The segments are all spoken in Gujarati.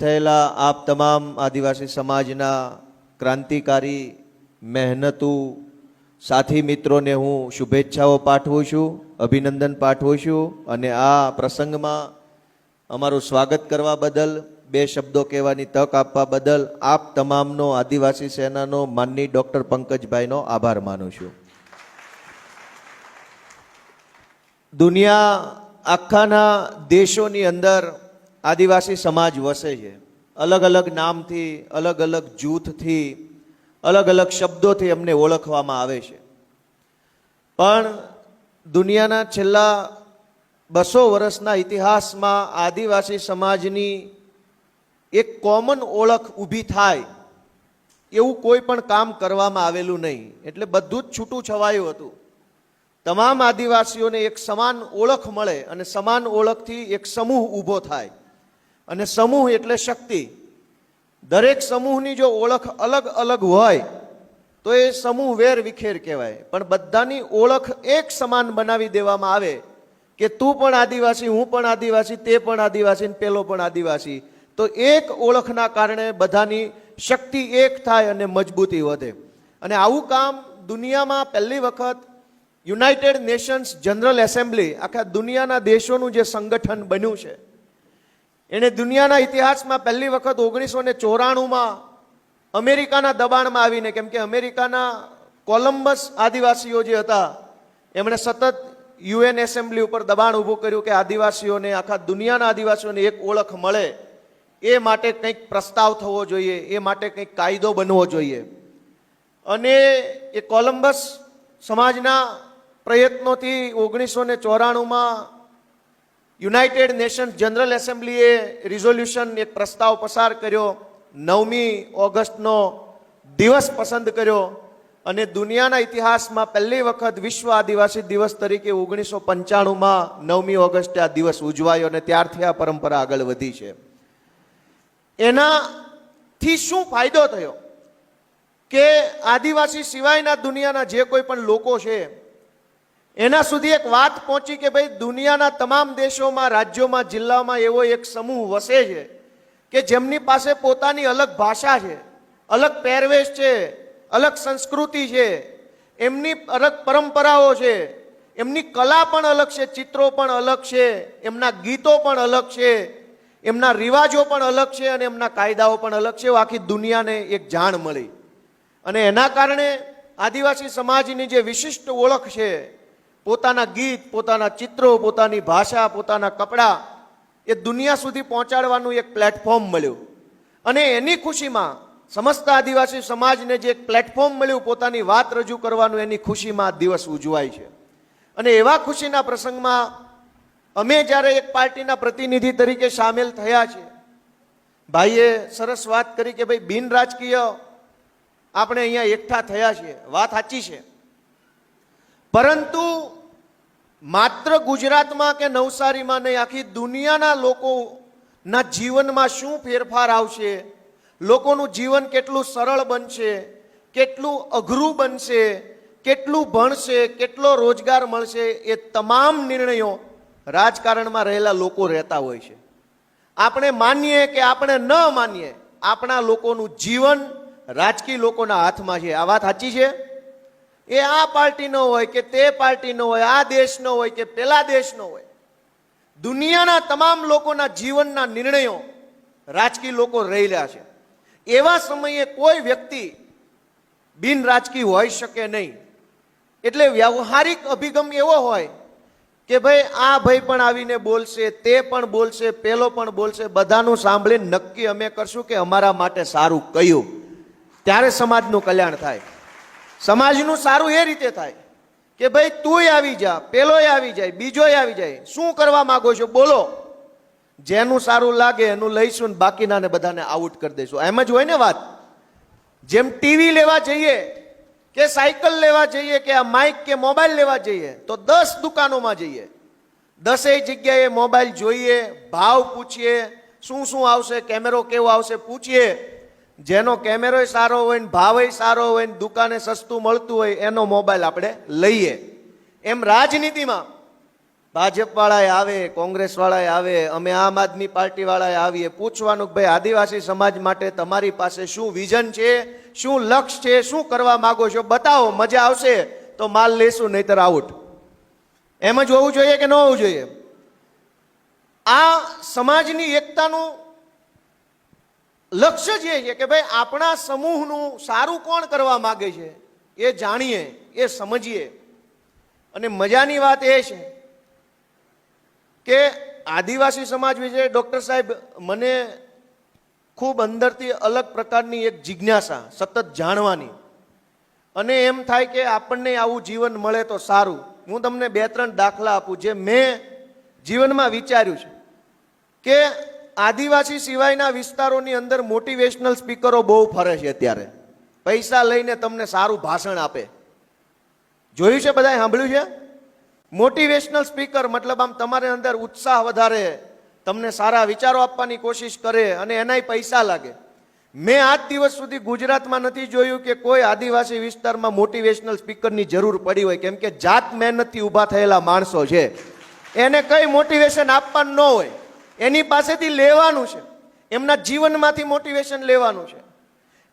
થયેલા આપ તમામ આદિવાસી સમાજના ક્રાંતિકારી, મહેનતુ, સાથી મિત્રોને હું શુભેચ્છાઓ પાઠવું છું, અભિનંદન પાઠવું છું અને આ પ્રસંગમાં અમારું સ્વાગત કરવા બદલ, બે શબ્દો કહેવાની તક આપવા બદલ આપ તમામનો આદિવાસી સેનાનો માનની ડૉક્ટર પંકજભાઈનો આભાર માનું છું. દુનિયા આખાના દેશોની અંદર આદિવાસી સમાજ વસે છે. અલગ અલગ નામથી, અલગ અલગ જૂથથી, અલગ અલગ શબ્દોથી એમને ઓળખવામાં આવે છે. પણ દુનિયાના છેલ્લા બસો વર્ષના ઇતિહાસમાં આદિવાસી સમાજની એક કોમન ઓળખ ઊભી થાય એવું કોઈ પણ કામ કરવામાં આવેલું નહીં. એટલે બધું જ છૂટું છવાયું હતું. તમામ આદિવાસીઓને એક સમાન ઓળખ મળે અને સમાન ઓળખથી એક સમૂહ ઊભો થાય. અને સમૂહ એટલે શક્તિ. દરેક સમૂહની જો ઓળખ અલગ અલગ હોય, તો એ સમૂહ વેર વિખેર કહેવાય. પણ બધાની ઓળખ એક સમાન બનાવી દેવામાં આવે કે તું પણ આદિવાસી, હું પણ આદિવાસી, તે પણ આદિવાસી પેલો પણ આદિવાસી. તો એક ઓળખના કારણે બધાની શક્તિ એક થાય અને મજબૂતી વધે. અને આવું કામ દુનિયામાં પહેલી વખત યુનાઇટેડ નેશન્સ જનરલ એસેમ્બલી, આખા દુનિયાના દેશોનું જે સંગઠન બન્યું છે એણે દુનિયાના ઇતિહાસમાં પહેલી વખત ઓગણીસો ને ચોરાણુંમાં અમેરિકાના દબાણમાં આવીને, કેમ કે અમેરિકાના કોલમ્બસ આદિવાસીઓ જે હતા, એમણે સતત યુએન એસેમ્બલી ઉપર દબાણ ઊભું કર્યું કે આદિવાસીઓને, આખા દુનિયાના આદિવાસીઓને એક ઓળખ મળે. એ માટે કંઈક પ્રસ્તાવ થવો જોઈએ, એ માટે કંઈક કાયદો બનવો જોઈએ. અને એ કોલમ્બસ સમાજના પ્રયત્નોથી ઓગણીસો ને ચોરાણુંમાં યુનાઇટેડ નેશન્સ જનરલ એસેમ્બલીએ રિઝોલ્યુશન એક પ્રસ્તાવ પસાર કર્યો. નવમી ઓગસ્ટનો દિવસ પસંદ કર્યો અને દુનિયાના ઇતિહાસમાં પહેલી વખત વિશ્વ આદિવાસી દિવસ તરીકે ઓગણીસો પંચાણુંમાં નવમી ઓગસ્ટે આ દિવસ ઉજવાયો અને ત્યારથી આ પરંપરા આગળ વધી છે. એનાથી શું ફાયદો થયો? કે આદિવાસી સિવાયના દુનિયાના જે કોઈ પણ લોકો છે એના સુધી એક વાત પહોંચી કે ભાઈ દુનિયાના તમામ દેશોમાં, રાજ્યોમાં જિલ્લામાં એવો એક સમૂહ વસે છે કે જેમની પાસે પોતાની અલગ ભાષા છે, અલગ પહેરવેશ છે, અલગ સંસ્કૃતિ છે, એમની અલગ પરંપરાઓ છે, એમની કલા પણ અલગ છે, ચિત્રો પણ અલગ છે, એમના ગીતો પણ અલગ છે, એમના રિવાજો પણ અલગ છે અને એમના કાયદાઓ પણ અલગ છે. આખી દુનિયાને એક જાણ મળી. અને એના કારણે આદિવાસી સમાજની જે વિશિષ્ટ ઓળખ છે પોતાના ગીત, પોતાના ચિત્રો, પોતાની ભાષા, પોતાના કપડાં એ દુનિયા સુધી પહોંચાડવાનું એક પ્લેટફોર્મ મળ્યું. અને એની ખુશીમાં સમસ્ત આદિવાસી સમાજને જે એક પ્લેટફોર્મ મળ્યું, પોતાની વાત રજૂ કરવાનું એની ખુશીમાં આ દિવસ ઉજવાય છે. અને એવા ખુશીના પ્રસંગમાં અમે જ્યારે એક પાર્ટીના પ્રતિનિધિ તરીકે સામેલ થયા છે, ભાઈએ સરસ વાત કરી કે ભાઈ બિન રાજકીય આપણે અહીંયા એકઠા થયા છીએ. વાત સાચી છે. પરંતુ માત્ર ગુજરાતમાં કે નવસારીમાં નહીં, આખી દુનિયાના લોકોના જીવનમાં શું ફેરફાર આવશે? લોકોનું જીવન કેટલું સરળ બનશે? કેટલું અઘરું બનશે? કેટલું ભણશે? કેટલો રોજગાર મળશે? એ તમામ નિર્ણયો રાજકારણમાં રહેલા લોકો રહેતા હોય છે. આપણે માનીએ કે આપણે ન માનીએ, આપણા લોકોનું જીવન રાજકીય લોકોના હાથમાં છે. આ વાત સાચી છે? એ આ પાર્ટીનો હોય કે તે પાર્ટીનો હોય, આ દેશનો હોય કે પેલા દેશનો હોય. દુનિયાના તમામ લોકોના જીવનના નિર્ણયો રાજકીય લોકો રહેલા છે. એવા સમયે કોઈ વ્યક્તિ બિન રાજકીય હોઈ શકે નહીં. એટલે વ્યવહારિક અભિગમ એવો હોય કે ભાઈ આ ભાઈ પણ આવીને બોલશે, તે પણ બોલશે, પેલો પણ બોલશે, બધાનું સાંભળીને નક્કી અમે કરશું કે અમારા માટે સારું કયું. ત્યારે સમાજનું કલ્યાણ થાય. સમાજનું સારું એ રીતે થાય કે ભાઈ તુંય આવી જા, પેલોય આવી જાય, બીજોય આવી જાય. શું કરવા માંગો છો? બોલો. જેનું સારું લાગે એનું લઈશું ને બાકીનાને બધાને આઉટ કરી દઈશું. એમ જ હોય ને વાત. જેમ ટીવી લેવા જઈએ કે સાયકલ લેવા જઈએ કે આ માઇક કે મોબાઈલ લેવા જઈએ, તો દસ દુકાનોમાં જઈએ. દસેય જગ્યાએ મોબાઈલ જોઈએ, ભાવ પૂછીએ, શું શું આવશે કેમેરો કેવો આવશે, પૂછીએ. જેનો કેમેરો સારો હોય ને ભાવય સારો હોય ને દુકાને સસ્તું મળતું હોય એનો મોબાઈલ આપણે લઈએ. એમ રાજનીતિમાં ભાજપ વાળાએ આવે કોંગ્રેસ વાળાએ આવે, અમે આમ આદમી પાર્ટી વાળાએ આવીએ, પૂછવાનું કે ભાઈ આદિવાસી સમાજ માટે તમારી પાસે શું વિઝન છે, શું લક્ષ્ય છે, શું કરવા માગો છો, બતાવો, મજા આવશે, તો માલ લેશું, નહીતર આઉટ. એમ જ હોવું જોઈએ કે ન હોવું જોઈએ? આ સમાજની એકતાનું લક્ષ્ય જે છે કે ભાઈ આપણા સમૂહનું સારું કોણ કરવા માગે છે? એ જાણીએ, એ સમજીએ. અને મજાની વાત એ છે કે આદિવાસી સમાજ વિશે ડૉક્ટર સાહેબ, મને ખૂબ અંદરથી અલગ પ્રકારની એક જિજ્ઞાસા, સતત જાણવાની. અને એમ થાય કે આપણને આવું જીવન મળે તો સારું. હું તમને બે ત્રણ દાખલા આપું, જે મેં જીવનમાં વિચાર્યું છે કે આદિવાસી સિવાયના વિસ્તારોની અંદર મોટિવેશનલ સ્પીકરો બહુ ફરે છે અત્યારે. પૈસા લઈને તમને સારું ભાષણ આપે. જોયું છે બધાએ? સાંભળ્યું છે? મોટિવેશનલ સ્પીકર મતલબ આમ તમારે અંદર ઉત્સાહ વધારે, તમને સારા વિચારો આપવાની કોશિશ કરે અને એનાય પૈસા લાગે. મેં આજ દિવસ સુધી ગુજરાતમાં નથી જોયું કે કોઈ આદિવાસી વિસ્તારમાં મોટિવેશનલ સ્પીકરની જરૂર પડી હોય, કેમ કે જાત મહેનતથી ઊભા થયેલા માણસો છે. એને કઈ મોટિવેશન આપવાનું ન હોય. એની પાસેથી લેવાનું છે. એમના જીવનમાંથી મોટિવેશન લેવાનું છે.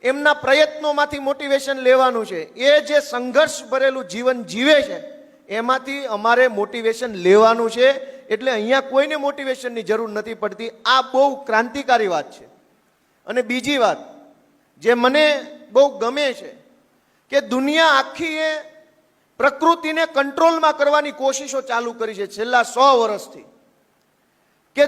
એમના પ્રયત્નોમાંથી મોટિવેશન લેવાનું છે. એ જે સંઘર્ષ ભરેલું જીવન જીવે છે, એમાંથી અમારે મોટિવેશન લેવાનું છે. એટલે અહીંયા કોઈને મોટિવેશનની જરૂર નથી પડતી. આ બહુ ક્રાંતિકારી વાત છે. અને બીજી વાત, જે મને બહુ ગમે છે કે દુનિયા આખી એ પ્રકૃતિને કંટ્રોલમાં કરવાની કોશિશો ચાલુ કરી છે છેલ્લા સો વર્ષથી. કે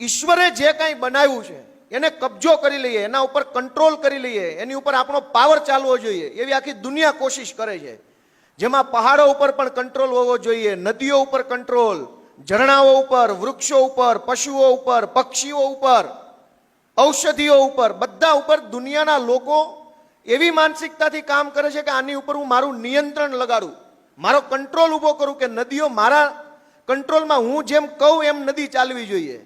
ઈશ્વરે જે કાંઈ બનાવ્યું છે, એને કબજો કરી લઈએ, એના ઉપર કંટ્રોલ કરી લઈએ, એની ઉપર આપણો પાવર ચાલવો જોઈએ, એવી આખી દુનિયા કોશિશ કરે છે. જેમાં પહાડો ઉપર પણ કંટ્રોલ હોવો જોઈએ, નદીઓ ઉપર કંટ્રોલ ઝરણાઓ ઉપર, વૃક્ષો ઉપર, પશુઓ ઉપર, પક્ષીઓ ઉપર, ઔષધિઓ ઉપર, બધા ઉપર દુનિયાના લોકો એવી માનસિકતાથી કામ કરે છે કે આની ઉપર હું મારું નિયંત્રણ લગાડું, મારો કંટ્રોલ ઊભો કરું કે નદીઓ મારા કંટ્રોલમાં હું જેમ કહું એમ નદી ચાલવી જોઈએ.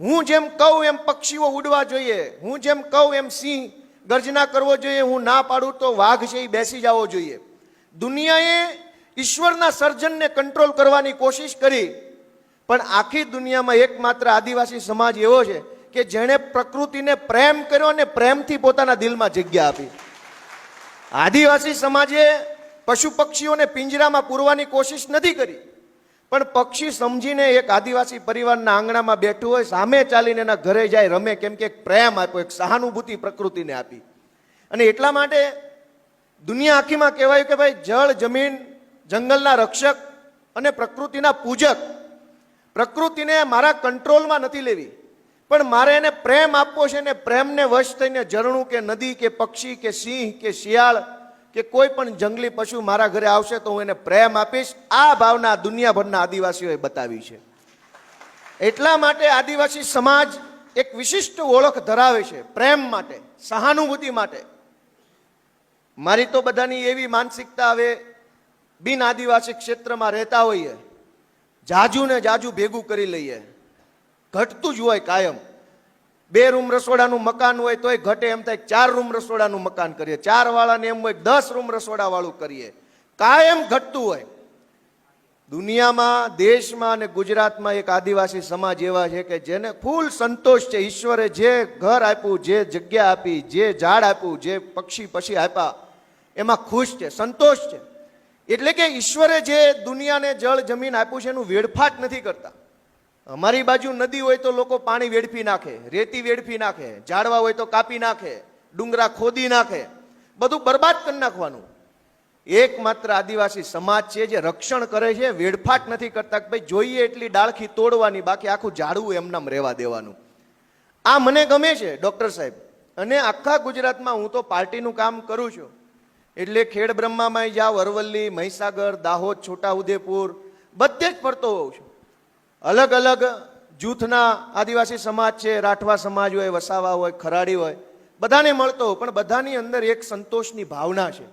હું જેમ કહું એમ પક્ષીઓ ઉડવા જોઈએ. હું જેમ કહું એમ સિંહ ગર્જના કરવો જોઈએ. હું ના પાડું તો વાઘ છે એ બેસી જવો જોઈએ. દુનિયાએ ઈશ્વરના સર્જનને કંટ્રોલ કરવાની કોશિશ કરી. પણ આખી દુનિયામાં એકમાત્ર આદિવાસી સમાજ એવો છે કે જેણે પ્રકૃતિને પ્રેમ કર્યો અને પ્રેમથી પોતાના દિલમાં જગ્યા આપી. આદિવાસી સમાજે પશુ પક્ષીઓને પિંજરામાં પૂરવાની કોશિશ નથી કરી. પણ પક્ષી સમજીને એક આદિવાસી પરિવારના આંગણામાં બેઠું હોય, સામે ચાલીને એના ઘરે જાય, રમે, કેમ કે એક પ્રેમ આપ્યો, એક સહાનુભૂતિ પ્રકૃતિને આપી. અને એટલા માટે દુનિયા આખીમાં કહેવાયું કે ભાઈ, જળ, જમીન, જંગલના રક્ષક અને પ્રકૃતિના પૂજક. પ્રકૃતિને મારા કંટ્રોલમાં નથી લેવી, પણ મારે એને પ્રેમ આપવો છે ને પ્રેમને વશ થઈને ઝરણું કે નદી કે પક્ષી કે સિંહ કે શિયાળ કે કોઈ પણ જંગલી પશુ મારા ઘરે આવશે તો હું એને પ્રેમ આપીશ. આ ભાવના દુનિયાભરના આદિવાસીઓએ બતાવી છે. એટલા માટે આદિવાસી સમાજ એક વિશિષ્ટ ઓળખ ધરાવે છે પ્રેમ માટે, સહાનુભૂતિ માટે. મારી તો બધાની એવી માનસિકતા હવે બિન આદિવાસી ક્ષેત્રમાં રહેતા હોઈએ જાજુ ને જાજુ ભેગું કરી લઈએ. ઘટતું જ હોય કાયમ. બે રૂમ રસોડાનું મકાન હોય તોય ઘટે એમ થાય ચાર રૂમ રસોડાનું મકાન કરીએ. ચાર વાળાને એમ હોય દસ રૂમ રસોડા વાળું કરીએ. કાયમ ઘટતું હોય. દુનિયામાં, દેશમાં અને ગુજરાતમાં એક આદિવાસી સમાજ એવા છે કે જેને ફૂલ સંતોષ છે. ઈશ્વરે જે ઘર આપ્યું, જે જગ્યા આપી, જે ઝાડ આપ્યું, જે પક્ષી પછી આપ્યા, એમાં ખુશ છે, સંતોષ છે. એટલે કે ઈશ્વરે જે દુનિયાને જળ જમીન આપ્યું છે, એનું વેડફાટ નથી કરતા. અમારી બાજુ નદી હોય તો લોકો પાણી વેડફી નાખે, રેતી વેડફી નાખે, ઝાડવા હોય તો કાપી નાખે, ડુંગરા ખોદી નાખે. બધું બરબાદ કરી નાખવાનું. એકમાત્ર આદિવાસી સમાજ છે જે રક્ષણ કરે છે, વેડફાટ નથી કરતા કે ભાઈ જોઈએ એટલી ડાળખી તોડવાની, બાકી આખું ઝાડવું એમનામ રહેવા દેવાનું. આ મને ગમે છે, ડૉક્ટર સાહેબ. અને આખા ગુજરાતમાં હું તો પાર્ટીનું કામ કરું છું. એટલે ખેડ બ્રહ્મામાં જાઓ, અરવલ્લી, મહીસાગર, દાહોદ, છોટાઉદેપુર, બધે જ ફરતો હોઉં છું. અલગ અલગ જૂથના આદિવાસી સમાજ છે, રાઠવા સમાજ હોય, વસાવા હોય, ખરાડી હોય, બધાને મળતો પણ બધાની અંદર એક સંતોષની ભાવના છે.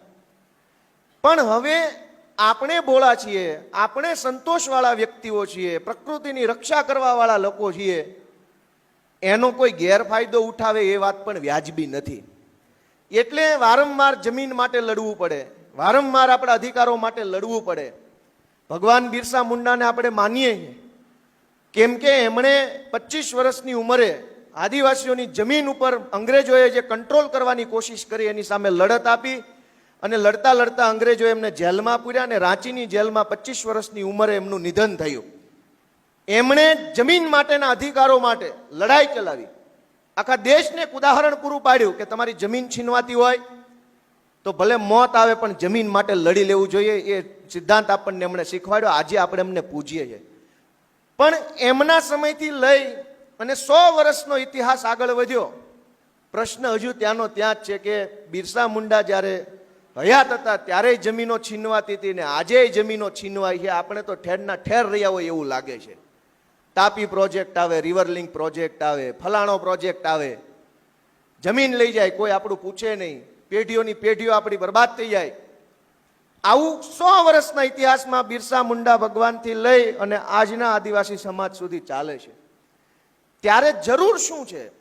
પણ હવે આપણે બોળા છીએ, આપણે સંતોષવાળા વ્યક્તિઓ છીએ, પ્રકૃતિની રક્ષા કરવાવાળા લોકો છીએ, એનો કોઈ ગેરફાયદો ઉઠાવે એ વાત પણ વ્યાજબી નથી. એટલે વારંવાર જમીન માટે લડવું પડે, વારંવાર આપણા અધિકારો માટે લડવું પડે. ભગવાન બિરસા મુંડાને આપણે માનીએ છીએ. કેમ કે એમણે પચીસ વર્ષની ઉંમરે આદિવાસીઓની જમીન ઉપર અંગ્રેજોએ જે કંટ્રોલ કરવાની કોશિશ કરી એની સામે લડત આપી અને લડતા લડતા અંગ્રેજો એમને જેલમાં પૂર્યા અને રાંચીની જેલમાં પચીસ વર્ષની ઉંમરે એમનું નિધન થયું. એમણે જમીન માટેના અધિકારો માટે લડાઈ ચલાવી. આખા દેશને એક ઉદાહરણ પૂરું પાડ્યું કે તમારી જમીન છીનવાતી હોય તો ભલે મોત આવે પણ જમીન માટે લડી લેવું જોઈએ એ સિદ્ધાંત આપણને એમણે શીખવાડ્યો. આજે આપણે એમને પૂજીએ છીએ. પણ એમના સમયથી લઈ અને સો વર્ષનો ઇતિહાસ આગળ વધ્યો. પ્રશ્ન હજુ ત્યાંનો ત્યાં જ છે કે બિરસા મુંડા જ્યારે હયાત હતા ત્યારે જમીનો છીનવાતી હતી ને આજે જમીનો છીનવાય છે. આપણે તો ઠેરના ઠેર રહ્યા હોય એવું લાગે છે. તાપી પ્રોજેક્ટ આવે, રિવરલિંક પ્રોજેક્ટ આવે, ફલાણો પ્રોજેક્ટ આવે. જમીન લઈ જાય, કોઈ આપણું પૂછે નહીં. પેઢીઓની પેઢીઓ આપણી બરબાદ થઈ જાય. આવું સો વર્ષના ઇતિહાસમાં બિરસા મુંડા ભગવાનથી લઈ અને આજના આદિવાસી સમાજ સુધી ચાલે છે. ત્યારે જરૂર શું છે?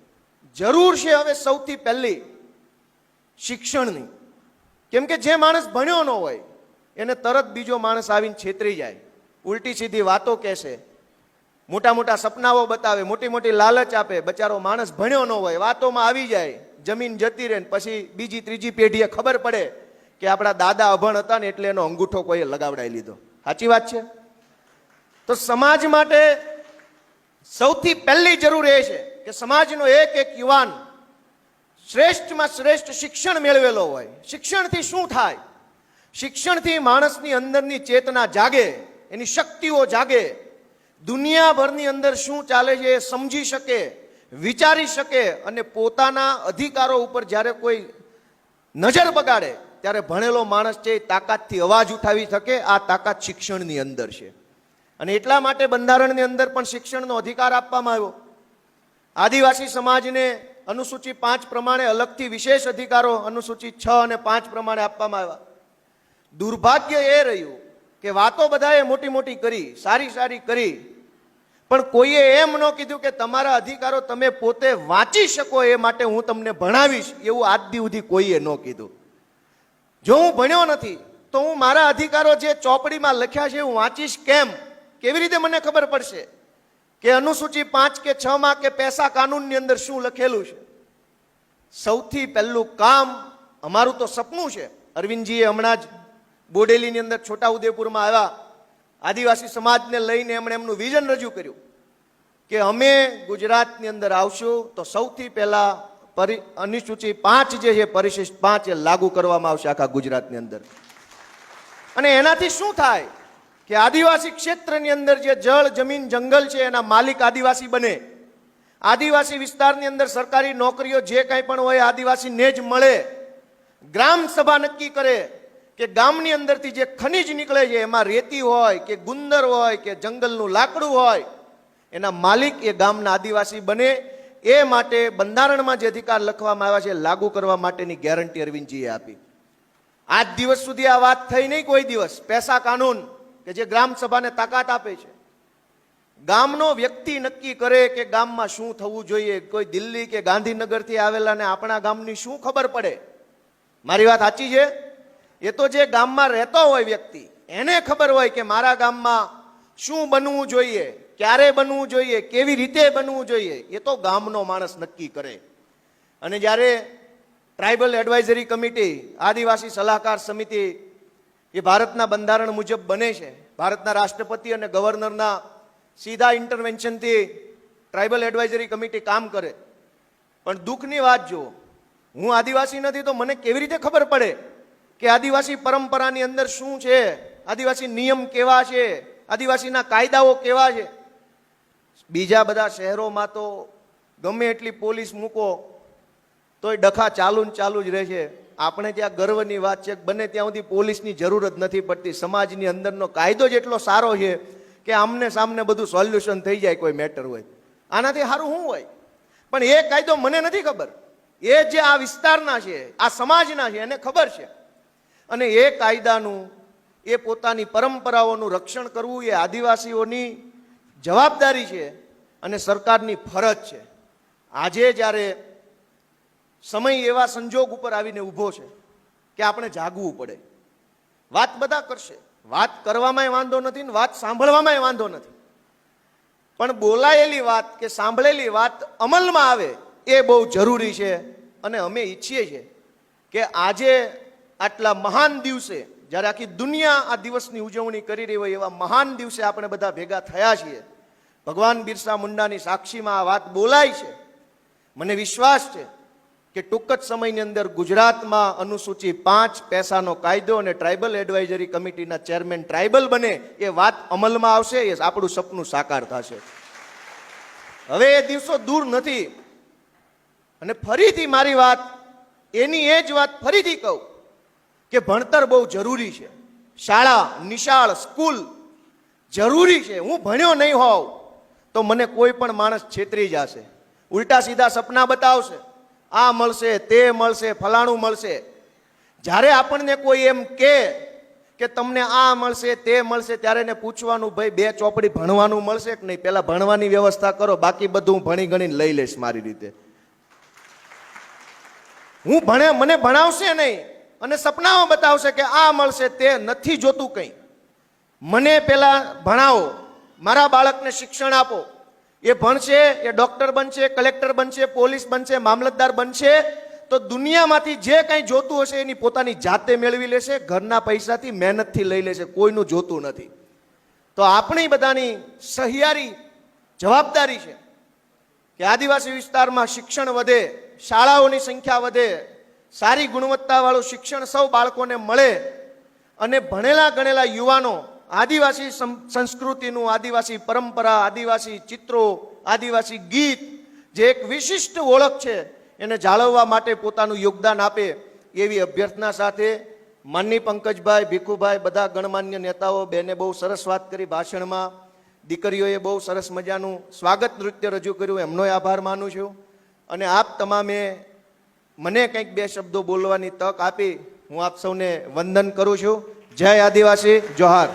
જરૂર છે હવે સૌથી પહેલી શિક્ષણની. કેમ કે જે માણસ ભણ્યો ન હોય, એને તરત બીજો માણસ આવીને છેતરી જાય. ઉલટી સીધી વાતો કહેશે. મોટા મોટા સપનાઓ બતાવે, મોટી મોટી લાલચ આપે. બચારો માણસ ભણ્યો ન હોય, વાતોમાં આવી જાય, જમીન જતી રહે પછી બીજી ત્રીજી પેઢીએ ખબર પડે કે આપણા દાદા અભણ હતા ને એટલે એનો અંગૂઠો કોઈએ લગાવડાવી લીધો. સાચી વાત છે? તો સમાજ માટે સૌથી પહેલી જરૂર એ છે કે સમાજનો એક એક યુવાન શ્રેષ્ઠમાં શ્રેષ્ઠ શિક્ષણ મેળવેલો હોય. શિક્ષણથી શું થાય? શિક્ષણથી માણસની અંદરની ચેતના જાગે, એની શક્તિઓ જાગે. દુનિયાભરની અંદર શું ચાલે છે એ સમજી શકે, વિચારી શકે અને પોતાના અધિકારો ઉપર જ્યારે કોઈ નજર બગાડે ત્યારે ભણેલો માણસ છે એ તાકાતથી અવાજ ઉઠાવી શકે, આ તાકાત શિક્ષણની અંદર છે. અને એટલા માટે બંધારણની અંદર પણ શિક્ષણનો અધિકાર આપવામાં આવ્યો. આદિવાસી સમાજને અનુસૂચિ પાંચ પ્રમાણે અલગથી વિશેષ અધિકારો અનુસૂચિ છ અને પાંચ પ્રમાણે આપવામાં આવ્યા. દુર્ભાગ્ય એ રહ્યું કે વાતો બધાએ મોટી મોટી કરી, સારી સારી કરી, પણ કોઈએ એમ ન કીધું કે તમારા અધિકારો તમે પોતે વાંચી શકો એ માટે હું તમને ભણાવીશ એવું આજ સુધી કોઈએ ન કીધું. જો હું ભણ્યો નથી, તો હું મારા અધિકારો જે ચોપડીમાં લખ્યા છે, હું વાંચીશ કેમ? કેવી રીતે મને ખબર પડશે કે અનુસૂચિ પાંચ કે છ માં કે પૈસા કાનૂનની અંદર શું લખેલું છે? સૌથી પહેલું કામ અમારું તો સપનું છે. અરવિંદજીએ હમણાં જ બોડેલીની અંદર છોટાઉદેપુરમાં આવ્યા. આદિવાસી સમાજને લઈને એમણે એમનું વિઝન રજૂ કર્યું કે અમે ગુજરાતની અંદર આવશું તો સૌથી પહેલા પરિ, અનુસૂચિ પાંચ જે છે, પરિશિષ્ટ પાંચ એ લાગુ કરવામાં આવશે આખા ગુજરાતની અંદર. અને એનાથી શું થાય કે આદિવાસી ક્ષેત્રની અંદર જે જળ, જમીન, જંગલ છે, એના માલિક આદિવાસી બને. આદિવાસી વિસ્તારની અંદર સરકારી નોકરીઓ જે કાંઈ પણ હોય, આદિવાસીને જ મળે. ગ્રામ સભા નક્કી કરે કે ગામની અંદરથી જે ખનિજ નીકળે છે, એમાં રેતી હોય કે ગુંદર હોય કે જંગલનું લાકડું હોય, એના માલિક એ ગામના આદિવાસી બને. એ માટે બંધારણમાં જે અધિકાર લખવામાં આવ્યા છે લાગુ કરવા માટેની ગેરંટી અરવિંદજીએ આપી. આજ દિવસ સુધી આ વાત થઈ નહીં કોઈ દિવસ. પૈસા કાનૂન કે જે ગ્રામ સભાને તાકાત આપે છે. ગામનો વ્યક્તિ નક્કી કરે કે ગામમાં શું થવું જોઈએ. કોઈ દિલ્હી કે ગાંધીનગરથી આવેલા ને આપણા ગામની શું ખબર પડે? મારી વાત સાચી છે? એ તો જે ગામમાં રહેતો હોય વ્યક્તિ, એને ખબર હોય કે મારા ગામમાં શું બનવું જોઈએ. ક્યારે બનવું જોઈએ, કેવી રીતે બનવું જોઈએ, એ તો ગામનો માણસ નક્કી કરે. અને જ્યારે ટ્રાઇબલ એડવાઇઝરી કમિટી, આદિવાસી સલાહકાર સમિતિ એ ભારતના બંધારણ મુજબ બને છે, ભારતના રાષ્ટ્રપતિ અને ગવર્નરના સીધા ઇન્ટરવેન્શનથી ટ્રાઇબલ એડવાઇઝરી કમિટી કામ કરે. પણ દુઃખની વાત જુઓ, હું આદિવાસી નથી તો મને કેવી રીતે ખબર પડે કે આદિવાસી પરંપરાની અંદર શું છે, આદિવાસી નિયમ કેવા છે, આદિવાસીના કાયદાઓ કેવા છે? બીજા બધા શહેરોમાં તો ગમે એટલી પોલીસ મૂકો, તોય ડખા ચાલુ ને ચાલુ જ રહે છે આપણે ત્યાં ગર્વની વાત છે બને ત્યાં સુધી પોલીસની જરૂર જ નથી પડતી. સમાજની અંદરનો કાયદો જ એટલો સારો છે કે આમને સામને બધું સોલ્યુશન થઈ જાય કોઈ મેટર હોય. આનાથી સારું શું હોય? પણ એ કાયદો મને નથી ખબર. એ જે આ વિસ્તારના છે, આ સમાજના છે, એને ખબર છે. અને એ કાયદાનું, એ પોતાની પરંપરાઓનું રક્ષણ કરવું એ આદિવાસીઓની જવાબદારી છે અને સરકારની ફરજ છે. આજે જ્યારે સમય એવા સંજોગ ઉપર આવીને ઊભો છે કે આપણે જાગવું પડે. વાત બધા કરશે. વાત કરવામાં વાંધો નથી ને વાત સાંભળવામાં વાંધો નથી. પણ બોલાયેલી વાત કે સાંભળેલી વાત અમલમાં આવે એ બહુ જરૂરી છે અને અમે ઈચ્છીએ છીએ કે આજે આટલા મહાન દિવસે, જ્યારે આખી દુનિયા આ દિવસની ઉજવણી કરી રહી હોય એવા મહાન દિવસે આપણે બધા ભેગા થયા છીએ. ભગવાન બિરસા મુંડાની સાક્ષીમાં આ વાત બોલાય છે. મને વિશ્વાસ છે કે ટૂંક જ સમયની અંદર ગુજરાતમાં અનુસૂચિ પાંચ પૈસાનો કાયદો અને ટ્રાઇબલ એડવાઇઝરી કમિટીના ચેરમેન ટ્રાઇબલ બને એ વાત અમલમાં આવશે એ આપણું સપનું સાકાર થશે. હવે એ દિવસો દૂર નથી. અને ફરીથી મારી વાત, એની એ જ વાત ફરીથી કહું કે ભણતર બહુ જરૂરી છે. શાળા, નિશાળ, સ્કૂલ જરૂરી છે. હું ભણ્યો નહીં હોઉં. તો મને કોઈ પણ માણસ છેતરી જશે. ઉલટા સીધા સપના બતાવશે. આ મળશે, તે મળશે, ફલાણું મળશે. જ્યારે આપણને કોઈ એમ કે કે તમને આ મળશે, તે મળશે, ત્યારે એને પૂછવાનું, ભાઈ, બે ચોપડી ભણવાનું મળશે કે નહીં? પહેલાં ભણવાની વ્યવસ્થા કરો, બાકી બધું હું ભણી ગણીને લઈ લઈશ મારી રીતે. હું ભણે, મને ભણાવશે નહીં, અને સપનામાં બતાવશે કે આ મળશે, તે નથી જોતું કંઈ. મને પેલા ભણાવો. મારા બાળકને શિક્ષણ આપો. એ ભણશે, એ ડોક્ટર બનશે, કલેક્ટર બનશે, પોલીસ બનશે, મામલતદાર બનશે, તો દુનિયામાંથી જે કંઈ જોતું હશે એની પોતાની જાતે મેળવી લેશે, ઘરના પૈસાથી મહેનતથી લઈ લેશે, કોઈનું જોતું નથી. તો આપણી બધાની સહિયારી જવાબદારી છે કે આદિવાસી વિસ્તારમાં શિક્ષણ વધે, શાળાઓની સંખ્યા વધે, સારી ગુણવત્તાવાળું શિક્ષણ સૌ બાળકોને મળે અને ભણેલા ગણેલા યુવાનો આદિવાસી સંસ્કૃતિનું આદિવાસી પરંપરા, આદિવાસી ચિત્રો, આદિવાસી ગીત જે એક વિશિષ્ટ ઓળખ છે, એને જાળવવા માટે પોતાનું યોગદાન આપે એવી અભ્યર્થના સાથે માનની પંકજભાઈ, ભીખુભાઈ બધા ગણમાન્ય નેતાઓ, બેને બહુ સરસ વાત કરી ભાષણમાં. દીકરીઓએ બહુ સરસ મજાનું સ્વાગત નૃત્ય રજૂ કર્યું, એમનો આભાર માનું છું. અને આપ તમામે મને કંઈક બે શબ્દો બોલવાની તક આપી હું આપ સૌને વંદન કરું છું. જય આદિવાસી, જોહાર.